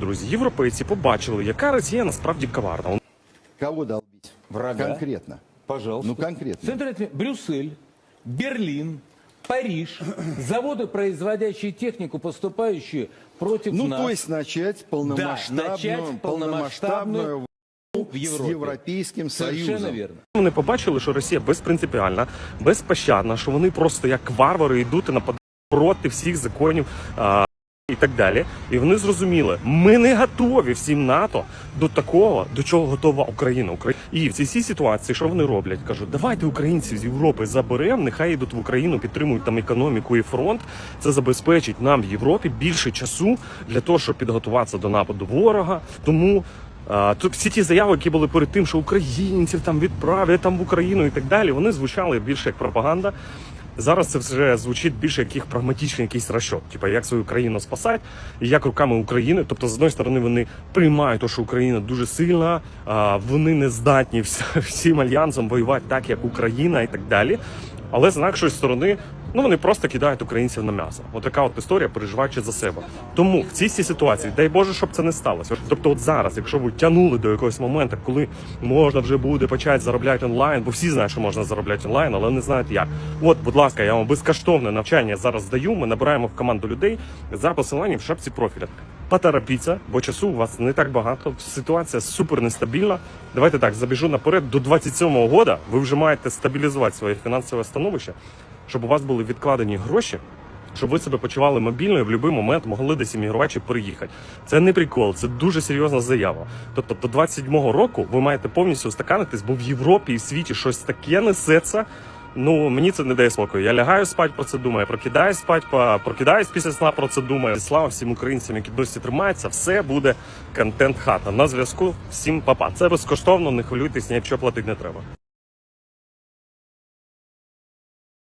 Друзі, європейці побачили, яка Росія насправді коварна. Кого долбить? Врага. Конкретно. Пожалуйста. Ну, конкретно. Центр Брюссель, Берлин, Париж, заводы, производящие технику, поступающие против Ну, нас то есть начать полномасштабную, начать полномасштабную в с Европе. Европейским Союзом. верно. Вони побачили, що Росія безпринципіальна, безпощадна, що вони просто як варвари йдуть і нападають проти всіх законів. А... І так далі, і вони зрозуміли, ми не готові всім НАТО до такого, до чого готова Україна. Украї- І в цій всій ситуації, що вони роблять? кажуть, давайте українців з Європи заберемо, нехай йдуть в Україну, підтримують там економіку і фронт. Це забезпечить нам в Європі більше часу для того, щоб підготуватися до нападу ворога. Тому тут всі ті заяви, які були перед тим, що українців там відправлять там в Україну і так далі, вони звучали більше як пропаганда. Зараз це вже звучить більше як їх прагматичний якийсь расчет. Типа як свою країну спасати, і як руками України. Тобто, з одної сторони, вони приймають те, що Україна дуже сильна, вони не здатні всім альянсом воювати так, як Україна, і так далі. Але з іншої сторони, ну вони просто кидають українців на м'ясо. Отака от історія, переживаючи за себе. Тому в цій ситуації, дай Боже, щоб це не сталося. Тобто, от зараз, якщо ви тягнули до якогось моменту, коли можна вже буде почати заробляти онлайн, бо всі знають, що можна заробляти онлайн, але не знають як. От, будь ласка, я вам безкоштовне навчання зараз даю. Ми набираємо в команду людей за посиланням в шапці профіля. Поторопіться, бо часу у вас не так багато. Ситуація супер нестабільна. Давайте так забіжу наперед. До 27-го года ви вже маєте стабілізувати своє фінансове становище, щоб у вас були відкладені гроші. Щоб ви себе почували мобільно і в будь-який момент могли десь іммігрувати чи переїхати. Це не прикол, це дуже серйозна заява. Тобто до 27-го року ви маєте повністю устаканитись, бо в Європі і в світі щось таке несеться. Ну мені це не дає спокою. Я лягаю спать про це думаю, прокидаюсь спать, прокидаюсь після сна про це думаю. Слава всім українцям, які досі тримаються. Все буде контент хата. На зв'язку всім папа. Це безкоштовно, не хвилюйтесь, ні що платити не треба.